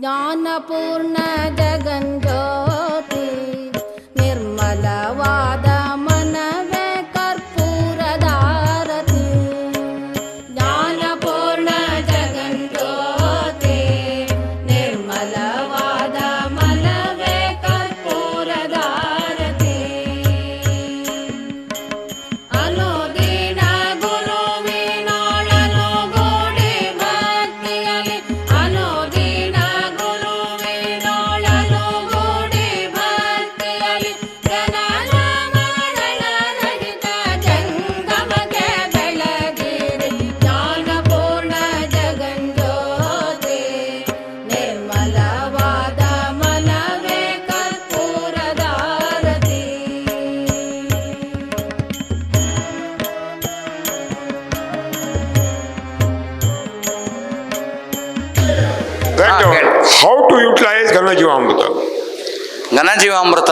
ஞான ಜೀವ ಅಂಬೃತ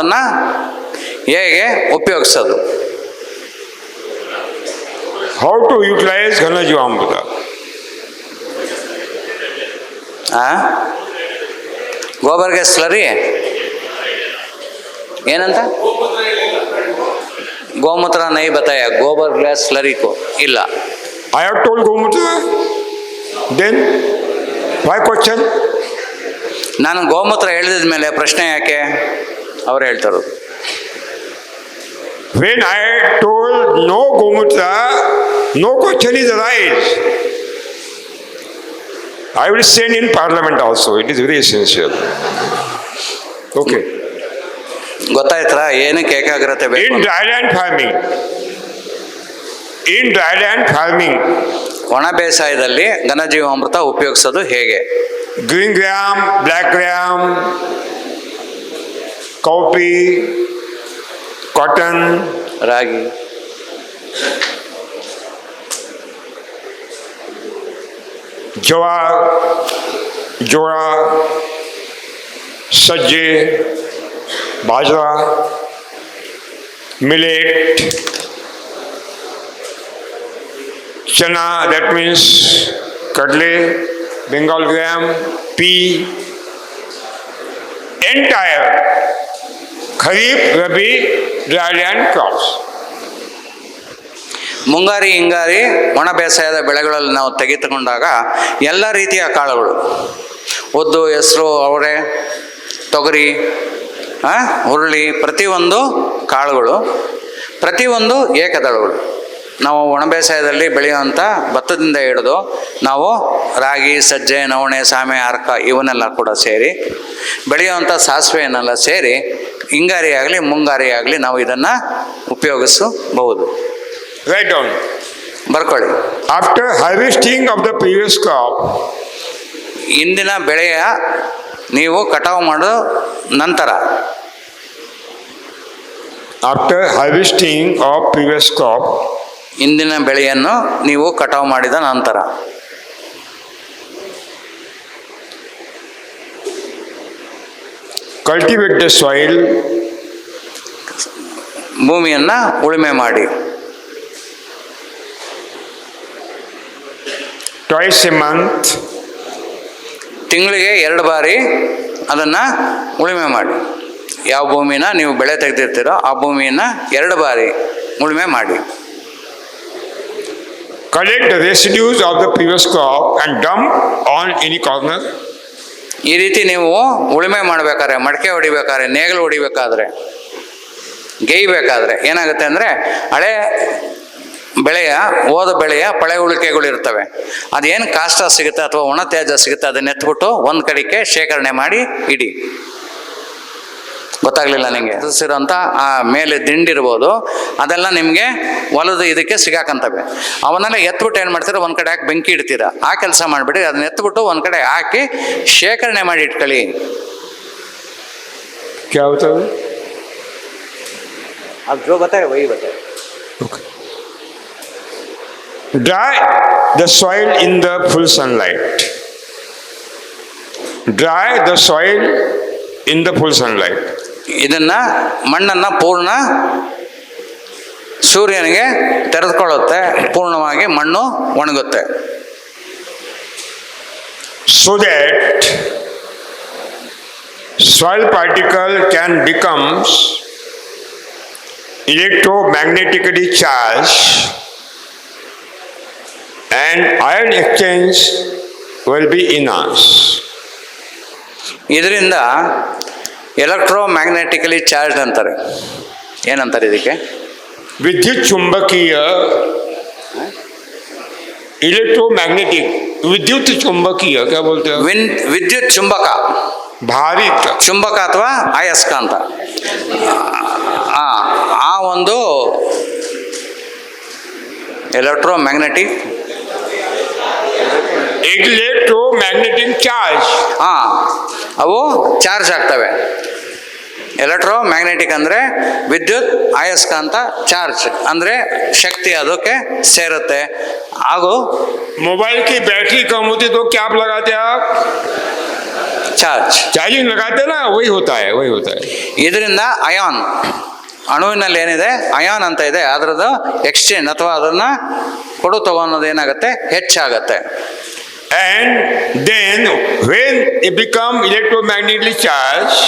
ಘನ ಹೇಗೆ ಉಪಯೋಗ್ಸೋದು? ಹೌ ಟು ಯುಪ್ಲೈಜ್ ಘನ ಜೀವ ಹಾ ಗೋಬರ್ ಗ್ಯಾಸ್ ಸ್ಲರಿ? ಏನಂತ? ಗೋಮೂತ್ರ ನೈ ಬತಾಯ ಗೋಬರ್ ಗ್ಯಾಸ್ ಸ್ಲರಿಗೂ ಇಲ್ಲ. ಐ ಹ್ಯಾವ್ ಟೋಲ್ ಗೋಮೃತ ದೆನ್ ವಾಯ್ ಕೊಟ್ ನಾನು ಗೋಮೂತ್ರ ಹೇಳಿದ ಮೇಲೆ ಪ್ರಶ್ನೆ ಯಾಕೆ? ಅವ್ರು ಹೇಳ್ತಾರ. ವೆನ್ ಐ ಟೋಲ್ ನೋ ಗೋಮೂತ್ರ no question is raise I will stand in parliament also it is very essential okay ಗೊತ್ತಾಯ್ತರ? ಏನಕ್ಕೆ ಏಕಾಗ್ರತೆ in dryland farming in dryland farming ಒಣ ಬೇಸಾಯದಲ್ಲಿ ಘನಜೀವ ಅಮೃತ ಉಪಯೋಗಿಸೋದು ಹೇಗೆ? Green gram black gram copy cotton. रागी। जवार जोड़ा सज्जे बाजरा मिलेट चना दैट मीन्स कटले। Bengal gram, pea, entire Kharif, Rabi, dryland crops. ಮುಂಗಾರಿ ಹಿಂಗಾರಿ ಒಣ ಬೇಸಾಯದ ಬೆಳೆಗಳಲ್ಲಿ ನಾವು ತೆಗೆದುಕೊಂಡಾಗ ಎಲ್ಲ ರೀತಿಯ ಕಾಳುಗಳು ಉದ್ದು ಹೆಸರು ಅವರೆ ತೊಗರಿ ಹುರುಳಿ ಪ್ರತಿಯೊಂದು ಕಾಳುಗಳು ಪ್ರತಿಯೊಂದು ಏಕದಳಗಳು ನಾವು ಒಣ ಬೇಸಾಯದಲ್ಲಿ ಬೆಳೆಯುವಂಥ ಭತ್ತದಿಂದ ಹಿಡಿದು ನಾವು ರಾಗಿ ಸಜ್ಜೆ ನವಣೆ ಸಾಮೆ ಅರ್ಕ ಇವನ್ನೆಲ್ಲ ಕೂಡ ಸೇರಿ ಬೆಳೆಯುವಂಥ ಸಾಸಿವೆಯನ್ನೆಲ್ಲ ಸೇರಿ ಹಿಂಗಾರಿಯಾಗಲಿ ಆಗಲಿ ಮುಂಗಾರಿ ಆಗಲಿ ನಾವು ಇದನ್ನು ಉಪಯೋಗಿಸಬಹುದು. ರೈಟ್ ಡೌನ್ ಬರ್ಕೊಳ್ಳಿ. After harvesting of the previous crop ಇಂದಿನ ಬೆಳೆಯ ನೀವು ಕಟಾವು ಮಾಡೋ ನಂತರ after harvesting of previous crop, ಇಂದಿನ ಬೆಳೆಯನ್ನು ನೀವು ಕಟಾವು ಮಾಡಿದ ನಂತರ. ಕಲ್ಟಿವೇಟ್ ಸಾಯಿಲ್ ಭೂಮಿಯನ್ನ ಭೂಮಿಯನ್ನು ಉಳುಮೆ ಮಾಡಿ. ಟ್ವೈಸ್ ಎ ಮಂತ್ ತಿಂಗಳಿಗೆ ಎರಡು ಬಾರಿ ಅದನ್ನು ಉಳುಮೆ ಮಾಡಿ. ಯಾವ ಭೂಮಿನ ನೀವು ಬೆಳೆ ತೆಗೆದಿರ್ತೀರೋ ಆ ಭೂಮಿಯನ್ನು ಎರಡು ಬಾರಿ ಉಳುಮೆ ಮಾಡಿ. Collect the residues of the previous crop and dump on any corner. ಈ ರೀತಿ ನೀವು ಉಳುಮೆ ಮಾಡಬೇಕಾದ್ರೆ, ಮಡಕೆ ಹೊಡಿಬೇಕಾದ್ರೆ, ನೇಗಿಲು ಹೊಡಿಬೇಕಾದ್ರೆ ಗೇಯ್ಬೇಕಾದ್ರೆ ಏನಾಗುತ್ತೆ ಅಂದರೆ ಹಳೆ ಬೆಳೆಯ, ಹೋದ ಬೆಳೆಯ ಪಳೆ ಉಳಿಕೆಗಳು ಇರ್ತವೆ ಅದೇನು ಕಾಷ್ಟ ಸಿಗುತ್ತೆ ಅಥವಾ ಒಣ ತ್ಯಾಜ್ಯ ಸಿಗುತ್ತೆ ಅದನ್ನ ಎತ್ಬಿಟ್ಟು ಒಂದು ಕಡೆಗೆ ಶೇಖರಣೆ ಮಾಡಿ ಇಡಿ ಗೊತ್ತಾಗ್ಲಿಲ್ಲ ನಿಮಗೆ ಹಸಿರೋಂಥ ಆ ಮೇಲೆ ದಿಂಡಿರ್ಬೋದು ಅದೆಲ್ಲ ನಿಮಗೆ ಹೊಲದ ಇದಕ್ಕೆ ಸಿಗಾಕಂತವೆ ಅವನ್ನೆಲ್ಲ ಎತ್ಬಿಟ್ಟು ಏನು ಮಾಡ್ತೀರ ಒಂದು ಕಡೆ ಹಾಕಿ ಬೆಂಕಿ ಇಡ್ತೀರ ಆ ಕೆಲಸ ಮಾಡಿಬಿಡಿ ಅದನ್ನ ಎತ್ಬಿಟ್ಟು ಒಂದು ಕಡೆ ಹಾಕಿ ಶೇಖರಣೆ ಮಾಡಿ ಇಟ್ಕೊಳ್ಳಿ क्या होता है ಅದು ಜೋ ಬತ್ತಾಯ Y ಬತ್ತಾಯ Dry the soil in the full sunlight. Dry the soil in the full sunlight. ಇದನ್ನ ಮಣ್ಣನ್ನ ಪೂರ್ಣ ಸೂರ್ಯನಿಗೆ ತೆರೆದುಕೊಳ್ಳುತ್ತೆ ಪೂರ್ಣವಾಗಿ ಮಣ್ಣು ಒಣಗುತ್ತೆ so that soil particle can become electromagnetically charged and ion exchange will be enhanced. ಇದರಿಂದ ಎಲೆಕ್ಟ್ರೋ ಮ್ಯಾಗ್ನೆಟಿಕಲಿ ಚಾರ್ಜ್ ಅಂತಾರೆ ಏನಂತಾರೆ ಇದಕ್ಕೆ विद्युत चुंबकीय इलेक्ट्रोमैग्नेटिक विद्युत चुंबकीय क्या बोलते हैं ವಿನ್ ವಿದ್ಯುತ್ ಚುಂಬಕ भारित ಚುಂಬಕ ಅಥವಾ ಅಯಸ್ಕಾಂತ ಆ ಆ ಒಂದು ಎಲೆಕ್ಟ್ರೋ ಮ್ಯಾಗ್ನೆಟಿಕ್ इलेक्ट्रोमैग्नेटिक चार्ज ಆ ಅವು ಚಾರ್ಜ್ ಆಗ್ತವೆ. ಎಲೆಕ್ಟ್ರೋ ಮ್ಯಾಗ್ನೆಟಿಕ್ ಅಂದರೆ ವಿದ್ಯುತ್ ಆಯಸ್ಕಾಂತ ಚಾರ್ಜ್. ಅಂದರೆ ಶಕ್ತಿ ಅದಕ್ಕೆ ಸೇರುತ್ತೆ. ಹಾಗೂ ಮೊಬೈಲ್ ಕಿ ಬ್ಯಾಟ್ರಿ ಕಮ್ ಹೋತಿ ತೋ ಕ್ಯಾ ಲಗಾತೆ ಚಾರ್ಜ್. ಚಾರ್ಜಿಂಗ್ ಲಗಾತೆ ನಾ ವೈ ಹೋತಾ ವೈ ಹೋತಾ ಇದರಿಂದ ಅಯಾನ್ ಅಣುವಿನಲ್ಲಿ ಏನಿದೆ? ಅಯಾನ್ ಅಂತ ಇದೆ. ಅದರದ್ದು ಎಕ್ಸ್ಚೇಂಜ್ ಅಥವಾ ಅದನ್ನು ಕೊಡು ತಗೊನ್ನೋದು ಏನಾಗುತ್ತೆ? ಹೆಚ್ಚಾಗತ್ತೆ. and then when it become electromagnetically charged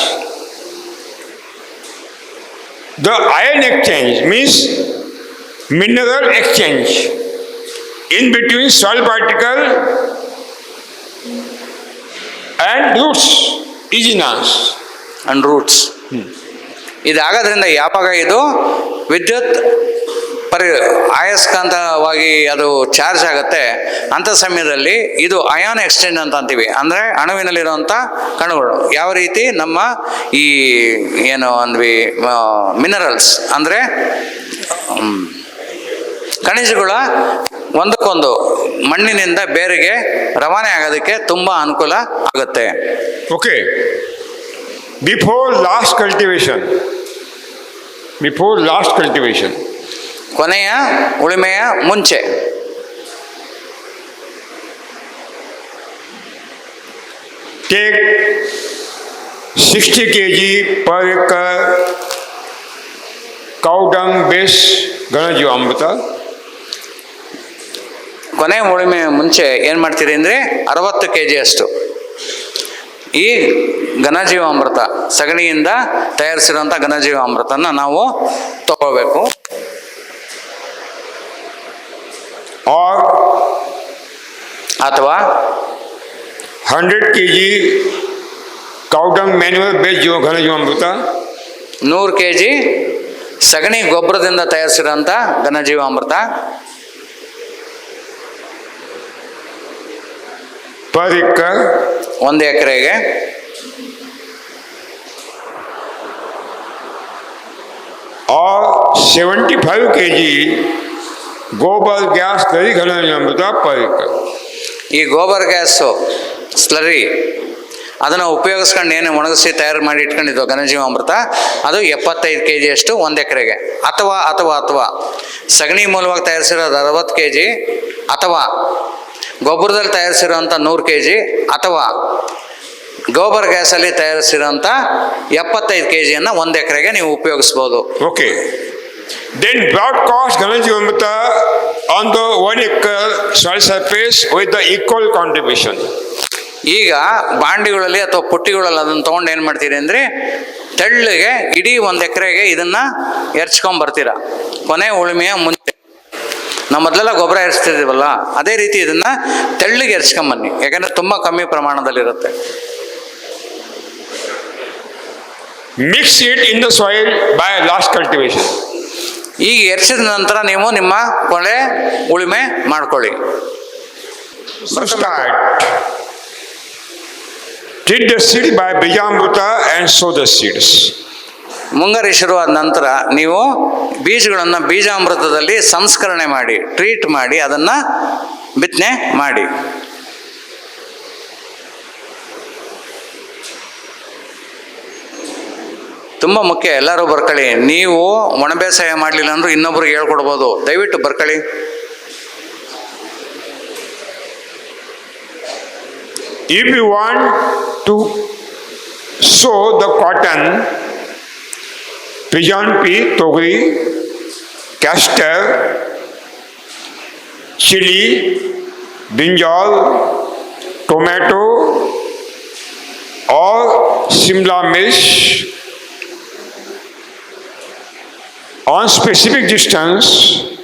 the ion exchange means mineral exchange in between soil particle and roots is enhanced and roots ಇದಾಗೋದ್ರಿಂದ ಯಾವಾಗ ಇದು ವಿದ್ಯುತ್ ಪರಿ, ಆಯಸ್ಕಾಂತವಾಗಿ ಅದು ಚಾರ್ಜ್ ಆಗುತ್ತೆ. ಅಂಥ ಸಮಯದಲ್ಲಿ ಇದು ಅಯಾನ್ ಎಕ್ಸ್ಚೇಂಜ್ ಅಂತ ಅಂತೀವಿ. ಅಂದರೆ ಅಣುವಿನಲ್ಲಿರುವಂಥ ಕಣುಗಳು. ಯಾವ ರೀತಿ? ನಮ್ಮ ಈ ಏನು ಅಂದ್ವಿ ಮಿನರಲ್ಸ್ ಅಂದರೆ ಖನಿಜಗಳ ಒಂದಕ್ಕೊಂದು ಮಣ್ಣಿನಿಂದ ಬೇರೆಗೆ ರವಾನೆ ಆಗೋದಕ್ಕೆ ತುಂಬ ಅನುಕೂಲ ಆಗುತ್ತೆ. Okay before last cultivation before last cultivation. ಕೊನೆಯ ಉಳಿಮೆಯ ಮುಂಚೆ. Take 60 K G per cow base based ಘನಜೀವಾಮೃತ ಕೊನೆ ಉಳಿಮೆಯ ಮುಂಚೆ ಏನು ಮಾಡ್ತೀರಿ ಅಂದರೆ ಅರವತ್ತು ಕೆ ಜಿಯಷ್ಟು ಈ ಘನಜೀವಾಮೃತ ಸಗಣಿಯಿಂದ ತಯಾರಿಸಿರುವಂಥ ಘನಜೀವಾಮೃತನ ನಾವು ತಗೋಬೇಕು. ಅಥವಾ 100 kg cow dung manual based ಜೀವ ಘನಜೀವಾಮೃತ ನೂರು ಕೆ ಜಿ ಸಗಣಿ ಗೊಬ್ಬರದಿಂದ ತಯಾರಿಸಿರೋಂಥ ಘನಜೀವಾಮೃತ per acre ಒಂದು ಎಕರೆಗೆ or 75 kg gobar gas slurry ಘನಜೀವಾಮೃತ per acre ಈ ಗೋಬರ್ ಗ್ಯಾಸು ಸ್ಲರಿ ಅದನ್ನು ಉಪಯೋಗಿಸ್ಕೊಂಡು ಏನು ಒಣಗಿಸಿ ತಯಾರು ಮಾಡಿ ಇಟ್ಕೊಂಡಿದ್ವು ಘನಜೀವಾಮೃತ, ಅದು ಎಪ್ಪತ್ತೈದು ಕೆ ಜಿಯಷ್ಟು ಒಂದು ಎಕರೆಗೆ. ಅಥವಾ ಅಥವಾ ಅಥವಾ. ಸಗಣಿ ಮೂಲವಾಗಿ ತಯಾರಿಸಿರೋದು ಅರವತ್ತು ಕೆ ಜಿ ಅಥವಾ ಗೊಬ್ಬರದಲ್ಲಿ ತಯಾರಿಸಿರೋಂಥ ನೂರು ಕೆ ಜಿ ಅಥವಾ ಗೋಬರ್ ಗ್ಯಾಸಲ್ಲಿ ತಯಾರಿಸಿರೋಂಥ ಎಪ್ಪತ್ತೈದು ಕೆ ಜಿಯನ್ನು ಒಂದು ಎಕರೆಗೆ ನೀವು ಉಪಯೋಗಿಸ್ಬೋದು. Okay. ಕಾಸ್ಟ್ broadcast ಘನಜೀವಾಮೃತ on the one soil surface with the equal contribution. ಈಗ ಬಾಂಡಿಗಳಲ್ಲಿ ಅಥವಾ ಪುಟ್ಟಿಗಳಲ್ಲಿ ಅದನ್ನು ತೊಗೊಂಡು ಏನು ಮಾಡ್ತೀರಿ ಅಂದರೆ ತೆಳ್ಳಗೆ ಇಡೀ ಒಂದು ಎಕರೆಗೆ ಇದನ್ನು ಎರ್ಚ್ಕೊಂಡ್ ಬರ್ತೀರ ಕೊನೆ ಉಳುಮೆಯ ಮುಂಚೆ ನಾವು ಮೊದಲೆಲ್ಲ ಗೊಬ್ಬರ ಎರ್ಚ್ತಿದ್ದೀವಲ್ಲ ಅದೇ ರೀತಿ ಇದನ್ನು ತೆಳ್ಳಗೆ ಎರ್ಚ್ಕೊಂಬನ್ನಿ ಯಾಕಂದರೆ ತುಂಬ ಕಮ್ಮಿ ಪ್ರಮಾಣದಲ್ಲಿರುತ್ತೆ Mix it in the soil by last cultivation. ಈಗ ಎರಿಸಿದ ನಂತರ ನೀವು ನಿಮ್ಮ ಕೊಳೆ ಉಳುಮೆ ಮಾಡ್ಕೊಳ್ಳಿ. Did the seed by Bijamruta and sow the seeds. ಮುಂಗಾರಿ ಶುರುವಾದ ನಂತರ ನೀವು ಬೀಜಗಳನ್ನು ಬೀಜಾಮೃತದಲ್ಲಿ ಸಂಸ್ಕರಣೆ ಮಾಡಿ ಟ್ರೀಟ್ ಮಾಡಿ ಅದನ್ನು ಬಿತ್ತನೆ ಮಾಡಿ. ತುಂಬ ಮುಖ್ಯ, ಎಲ್ಲರೂ ಬರ್ಕಳಿ. ನೀವು ಒಣ ಬೇಸಾಯ ಮಾಡಲಿಲ್ಲ ಅಂದ್ರೆ ಇನ್ನೊಬ್ರಿಗೆ ಹೇಳ್ಕೊಡ್ಬೋದು. ದಯವಿಟ್ಟು ಬರ್ಕಳಿ. If you want to sow the cotton pigeon pea ತೊಗರಿ castor chilli brinjal tomato or shimla mirch on specific distance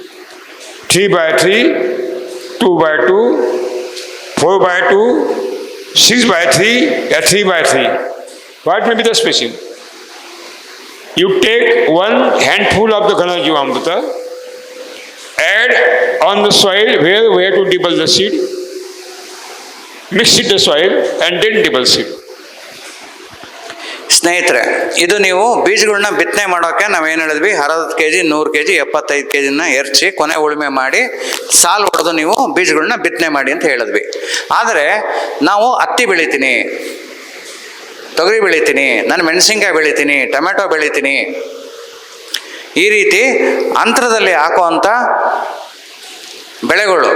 3 by 3, 2 by 2, 4 by 2, 6 by 3, or 3 by 3. What may be the spacing? You take one handful of the Ganajivamrita, add on the soil where where to dibble the seed, mix it the soil and then dibble seed. ಸ್ನೇಹಿತರೆ, ಇದು ನೀವು ಬೀಜಗಳನ್ನ ಬಿತ್ತನೆ ಮಾಡೋಕೆ ಏನು ಹೇಳಿದ್ವಿ? ಅರವತ್ತು K G ನೂರು ಕೆ ಜಿ ಎಪ್ಪತ್ತೈದು ಕೆ ಜಿನ ಎರಚಿ ಕೊನೆ ಉಳುಮೆ ಮಾಡಿ ಸಾಲು ಹೊಡೆದು ನೀವು ಬೀಜಗಳನ್ನ ಬಿತ್ತನೆ ಮಾಡಿ ಅಂತ ಹೇಳಿದ್ವಿ. ಆದರೆ ನಾವು ಹತ್ತಿ ಬೆಳಿತೀನಿ, ತೊಗರಿ ಬೆಳಿತೀನಿ, ನಾನು ಮೆಣಸಿನ್ಕಾಯಿ ಬೆಳಿತೀನಿ ಟೊಮೆಟೊ ಬೆಳಿತೀನಿ. ಈ ರೀತಿ ಅಂತರದಲ್ಲಿ ಹಾಕುವಂಥ ಬೆಳೆಗಳು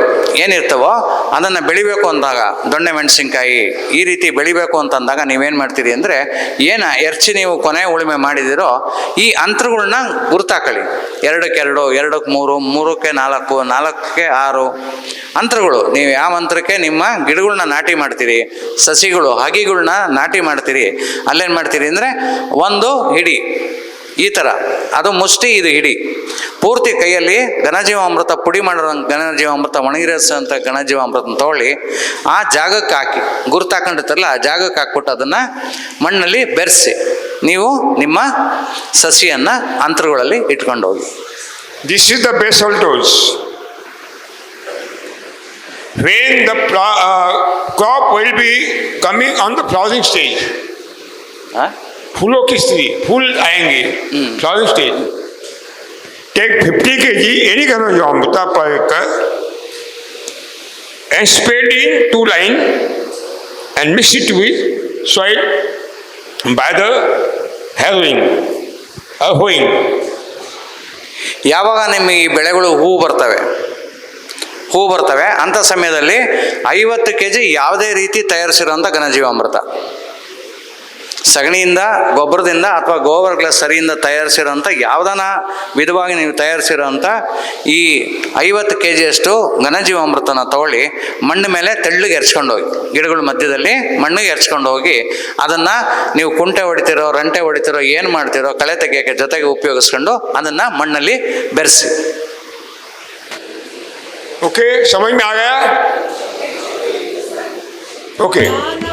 ಏನಿರ್ತವೋ ಅದನ್ನು ಬೆಳಿಬೇಕು ಅಂದಾಗ, ದೊಣ್ಣೆ ಮೆಣಸಿನ್ಕಾಯಿ ಈ ರೀತಿ ಬೆಳಿಬೇಕು ಅಂತಂದಾಗ ನೀವೇನು ಮಾಡ್ತೀರಿ ಅಂದರೆ, ಏನು ಎರ್ಚಿ ನೀವು ಕೊನೆ ಉಳುಮೆ ಮಾಡಿದಿರೋ ಈ ಅಂತರಗಳನ್ನ ಗುರುತಾಕಳಿ. ಎರಡಕ್ಕೆ ಎರಡು ಎರಡಕ್ಕೆ ಮೂರು, ಮೂರಕ್ಕೆ ನಾಲ್ಕು, ನಾಲ್ಕಕ್ಕೆ ಆರು ಅಂತರಗಳು. ನೀವು ಯಾವ ಅಂತರಕ್ಕೆ ನಿಮ್ಮ ಗಿಡಗಳನ್ನ ನಾಟಿ ಮಾಡ್ತೀರಿ, ಸಸಿಗಳು ಹಗಿಗಳನ್ನ ನಾಟಿ ಮಾಡ್ತೀರಿ, ಅಲ್ಲೇನು ಮಾಡ್ತೀರಿ ಅಂದರೆ, ಒಂದು ಹಿಡಿ. ಈ ಥರ ಅದು ಮುಷ್ಟಿ ಇದು ಹಿಡಿ ಪೂರ್ತಿ ಕೈಯಲ್ಲಿ ಘನಜೀವಾಮೃತ ಪುಡಿ ಮಾಡಿರೋ ಘನಜೀವಾಮೃತ ಒಣಗಿರಸ ಅಂತ ಘನಜೀವಾಮೃತ ತಗೊಳ್ಳಿ. ಆ ಜಾಗಕ್ಕೆ ಹಾಕಿ ಗುರುತಾಕೊಂಡಿರ್ತಾರಲ್ಲ ಆ ಜಾಗಕ್ಕೆ ಹಾಕ್ಬಿಟ್ಟು ಅದನ್ನು ಮಣ್ಣಲ್ಲಿ ಬೆರೆಸಿ ನೀವು ನಿಮ್ಮ ಸಸಿಯನ್ನು ಅಂತರಗಳಲ್ಲಿ ಇಟ್ಕೊಂಡು ಹೋಗಿ this is the basal dose When the crop uh, crop will be coming on the flowering stage, ಹಾಂ फूलों की स्थिति फूल आएंगे flowering stage take 50 K G any kind of amrita per acre and spread in two line and mix it with soil by the harrowing or hoeing. ಯಾವಾಗ ನಿಮಗೆ ಈ ಬೆಳೆಗಳು ಹೂ ಬರ್ತವೆ ಹೂ ಬರ್ತವೆ ಅಂಥ ಸಮಯದಲ್ಲಿ ಐವತ್ತು ಕೆ ಜಿ ಯಾವುದೇ ರೀತಿ ತಯಾರಿಸಿರೋಂಥ ಘನಜೀವಾಮೃತ ಸಗಣಿಯಿಂದ ಗೊಬ್ಬರದಿಂದ ಅಥವಾ ಗೋಬರ್ಗಳ ಸರಿಯಿಂದ ತಯಾರಿಸಿರೋಂಥ ಯಾವುದನ್ನ ವಿಧವಾಗಿ ನೀವು ತಯಾರಿಸಿರೋಂಥ ಈ ಐವತ್ತು ಕೆ ಜಿಯಷ್ಟು ಘನಜೀವಾಮೃತನ ತಗೊಳ್ಳಿ ಮಣ್ಣು ಮೇಲೆ ತೆಳ್ಳಗೆ ಎರ್ಚ್ಕೊಂಡು ಹೋಗಿ ಗಿಡಗಳ ಮಧ್ಯದಲ್ಲಿ ಮಣ್ಣಿಗೆ ಎರ್ಚ್ಕೊಂಡು ಹೋಗಿ ಅದನ್ನು ನೀವು ಕುಂಟೆ ಹೊಡಿತಿರೋ ರಂಟೆ ಹೊಡಿತಿರೋ ಏನು ಮಾಡ್ತಿರೋ ಕಳೆ ತೆಗಿಯೋಕ್ಕೆ ಜೊತೆಗೆ ಉಪಯೋಗಿಸ್ಕೊಂಡು ಅದನ್ನು ಮಣ್ಣಲ್ಲಿ ಬೆರೆಸಿ ओके समझ में आ गया ओके ಜ್ಞಾನ